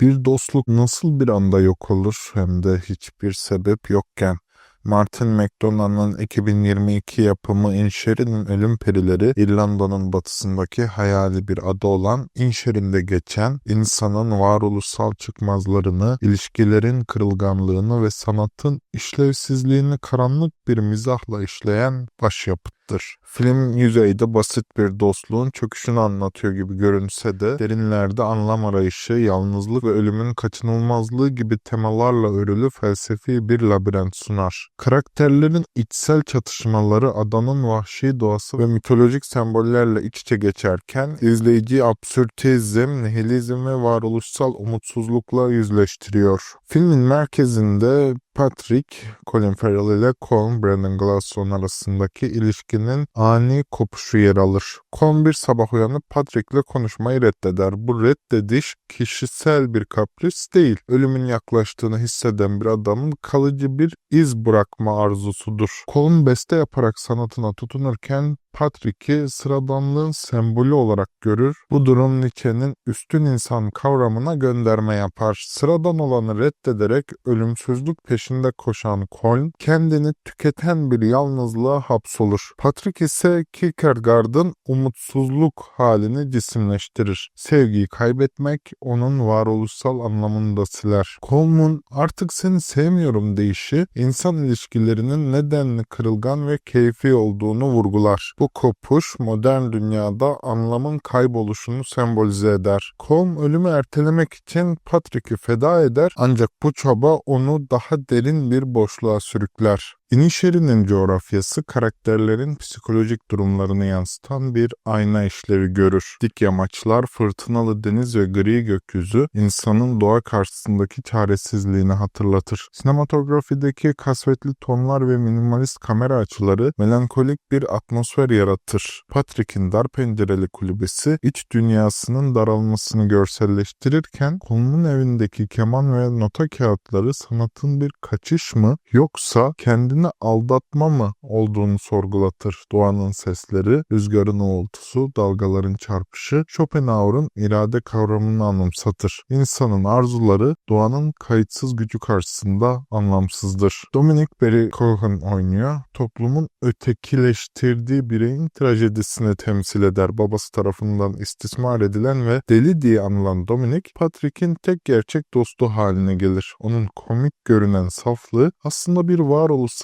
Bir dostluk nasıl bir anda yok olur hem de hiçbir sebep yokken? Martin McDonagh'ın 2022 yapımı Insherin'in Ölüm Perileri, İrlanda'nın batısındaki hayali bir ada olan Insherin'de geçen insanın varoluşsal çıkmazlarını, ilişkilerin kırılganlığını ve sanatın işlevsizliğini karanlık bir mizahla işleyen başyapıttır. Film yüzeyde basit bir dostluğun çöküşünü anlatıyor gibi görünse de derinlerde anlam arayışı, yalnızlık ve ölümün kaçınılmazlığı gibi temalarla örülü felsefi bir labirent sunar. Karakterlerin içsel çatışmaları adanın vahşi doğası ve mitolojik sembollerle iç içe geçerken izleyiciyi absürtizm, nihilizm ve varoluşsal umutsuzlukla yüzleştiriyor. Filmin merkezinde Patrick, Colin Farrell ile Colm Brandon Glasson arasındaki ilişkinin ani kopuşu yer alır. Colm bir sabah uyanıp Patrick ile konuşmayı reddeder. Bu reddediş kişisel bir kapris değil, ölümün yaklaştığını hisseden bir adamın kalıcı bir iz bırakma arzusudur. Colm beste yaparak sanatına tutunurken Patrick'i sıradanlığın sembolü olarak görür. Bu durum Nietzsche'nin üstün insan kavramına gönderme yapar. Sıradan olanı reddederek ölümsüzlük peşinde koşan Colm kendini tüketen bir yalnızlığa hapsolur. Patrick ise Kierkegaard'ın umutsuzluk halini cisimleştirir. Sevgiyi kaybetmek onun varoluşsal anlamını da siler. Colm'un artık seni sevmiyorum deyişi insan ilişkilerinin nedenli kırılgan ve keyfi olduğunu vurgular. Kopuş modern dünyada anlamın kayboluşunu sembolize eder. Colm ölümü ertelemek için Patrick'i feda eder ancak bu çaba onu daha derin bir boşluğa sürükler. İnişeri'nin coğrafyası karakterlerin psikolojik durumlarını yansıtan bir ayna işlevi görür. Dik yamaçlar, fırtınalı deniz ve gri gökyüzü insanın doğa karşısındaki çaresizliğini hatırlatır. Sinematografideki kasvetli tonlar ve minimalist kamera açıları melankolik bir atmosfer yaratır. Patrick'in dar pencereli kulübesi iç dünyasının daralmasını görselleştirirken Coleman evindeki keman ve nota kağıtları sanatın bir kaçış mı yoksa kendini aldatma mı olduğunu sorgulatır. Doğanın sesleri, rüzgarın uğultusu, dalgaların çarpışı Schopenhauer'un irade kavramını anımsatır. İnsanın arzuları doğanın kayıtsız gücü karşısında anlamsızdır. Dominic Barry Cohen oynuyor. Toplumun ötekileştirdiği bireyin trajedisini temsil eder. Babası tarafından istismar edilen ve deli diye anılan Dominic, Patrick'in tek gerçek dostu haline gelir. Onun komik görünen saflığı aslında bir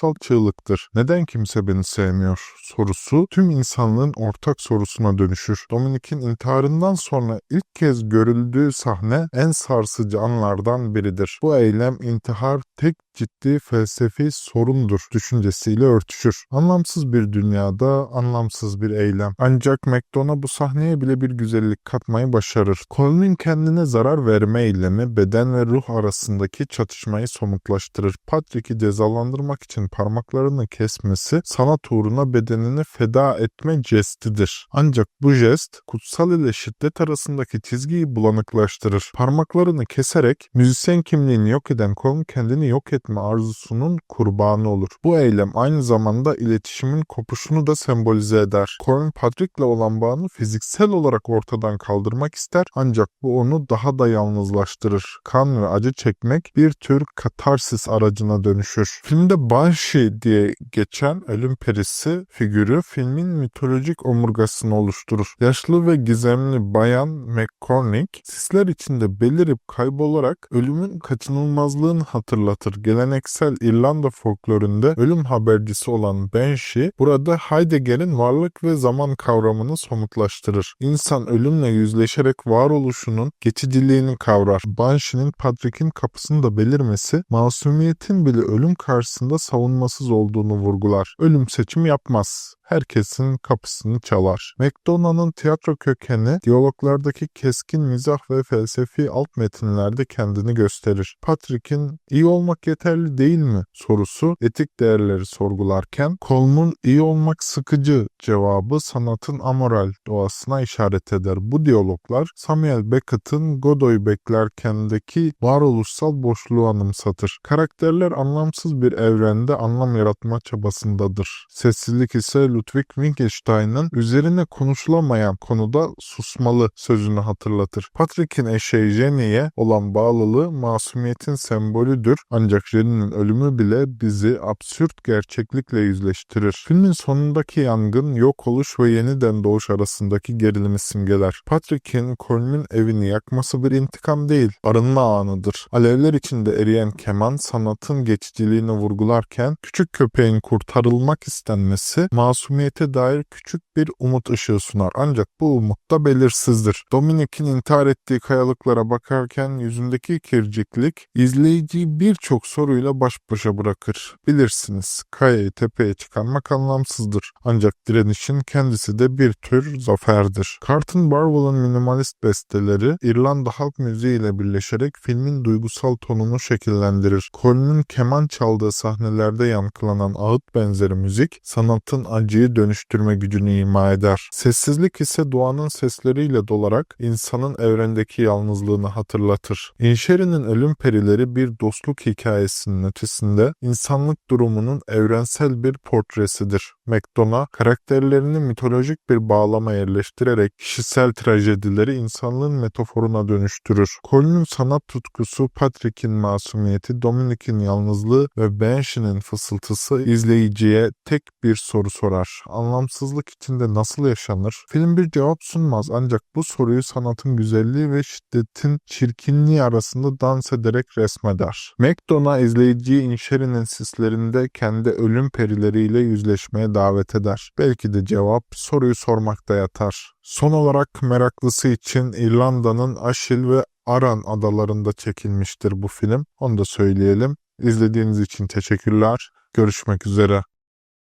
varoluşsal çığlıktır. Neden kimse beni sevmiyor sorusu tüm insanlığın ortak sorusuna dönüşür. Dominic'in intiharından sonra ilk kez görüldüğü sahne en sarsıcı anlardan biridir. Bu eylem intihar tek ciddi felsefi sorundur düşüncesiyle örtüşür. Anlamsız bir dünyada anlamsız bir eylem. Ancak McDonough bu sahneye bile bir güzellik katmayı başarır. Colin'in kendine zarar verme eylemi beden ve ruh arasındaki çatışmayı somutlaştırır. Patrick'i cezalandırmak için parmaklarını kesmesi sanat uğruna bedenini feda etme jestidir. Ancak bu jest kutsal ile şiddet arasındaki çizgiyi bulanıklaştırır. Parmaklarını keserek müzisyen kimliğini yok eden Colin kendini yok etme arzusunun kurbanı olur. Bu eylem aynı zamanda iletişimin kopuşunu da sembolize eder. Colin Patrick'le olan bağını fiziksel olarak ortadan kaldırmak ister ancak bu onu daha da yalnızlaştırır. Kan ve acı çekmek bir tür katarsis aracına dönüşür. Filmde Banshee diye geçen ölüm perisi figürü filmin mitolojik omurgasını oluşturur. Yaşlı ve gizemli bayan McCormick sisler içinde belirip kaybolarak ölümün kaçınılmazlığını hatırlatır. Geleneksel İrlanda folkloründe ölüm habercisi olan Banshee burada Heidegger'in varlık ve zaman kavramını somutlaştırır. İnsan ölümle yüzleşerek varoluşunun geçiciliğini kavrar. Banshee'nin Patrick'in kapısında belirmesi masumiyetin bile ölüm karşısında savunmasız olduğunu vurgular. Ölüm seçim yapmaz herkesin kapısını çalar. McDonough'ın tiyatro kökeni diyaloglardaki keskin mizah ve felsefi alt metinlerde kendini gösterir. Patrick'in iyi olmak yeterli değil mi sorusu etik değerleri sorgularken Colm'un iyi olmak sıkıcı cevabı sanatın amoral doğasına işaret eder. Bu diyaloglar Samuel Beckett'ın Godoy'u beklerkendeki varoluşsal boşluğu anımsatır. Karakterler anlamsız bir evrende anlam yaratma çabasındadır. Sessizlik ise Ludwig Wittgenstein'ın üzerine konuşulamayan konuda susmalı sözünü hatırlatır. Patrick'in eşeği Jenny'e olan bağlılığı masumiyetin sembolüdür ancak Jenny'nin ölümü bile bizi absürt gerçeklikle yüzleştirir. Filmin sonundaki yangın, yok oluş ve yeniden doğuş arasındaki gerilimi simgeler. Patrick'in Colm'ün evini yakması bir intikam değil, arınma anıdır. Alevler içinde eriyen keman sanatın geçiciliğini vurgularken küçük köpeğin kurtarılmak istenmesi masumiyete dair küçük bir umut ışığı sunar. Ancak bu umut da belirsizdir. Dominik'in intihar ettiği kayalıklara bakarken yüzündeki kirciklik izleyiciyi birçok soruyla baş başa bırakır. Bilirsiniz kayayı tepeye çıkarmak anlamsızdır. Ancak direnişin kendisi de bir tür zaferdir. Carlton Barwell'ın minimalist besteleri İrlanda halk müziği ile birleşerek filmin duygusal tonunu şekillendirir. Colin'in keman çaldığı sahnelerde yankılanan ağıt benzeri müzik sanatın acıyı dönüştürme gücünü ima eder. Sessizlik ise doğanın sesleriyle dolarak insanın evrendeki yalnızlığını hatırlatır. Inşeri'nin ölüm perileri bir dostluk hikayesinin ötesinde insanlık durumunun evrensel bir portresidir. McDonough karakterlerini mitolojik bir bağlama yerleştirerek kişisel trajedileri insanlığın metaforuna dönüştürür. Colin'in sanat tutkusu, Patrick'in masumiyeti, Dominic'in yalnızlığı ve Banshee'nin fısıltısı izleyiciye tek bir soru sorar. Anlamsızlık içinde nasıl yaşanır? Film bir cevap sunmaz ancak bu soruyu sanatın güzelliği ve şiddetin çirkinliği arasında dans ederek resmeder. McDonough izleyiciyi Inşeri'nin sislerinde kendi ölüm perileriyle yüzleşmeye davet eder. Belki de cevap soruyu sormakta yatar. Son olarak meraklısı için İrlanda'nın Aşil ve Aran adalarında çekilmiştir bu film. Onu da söyleyelim. İzlediğiniz için teşekkürler. Görüşmek üzere.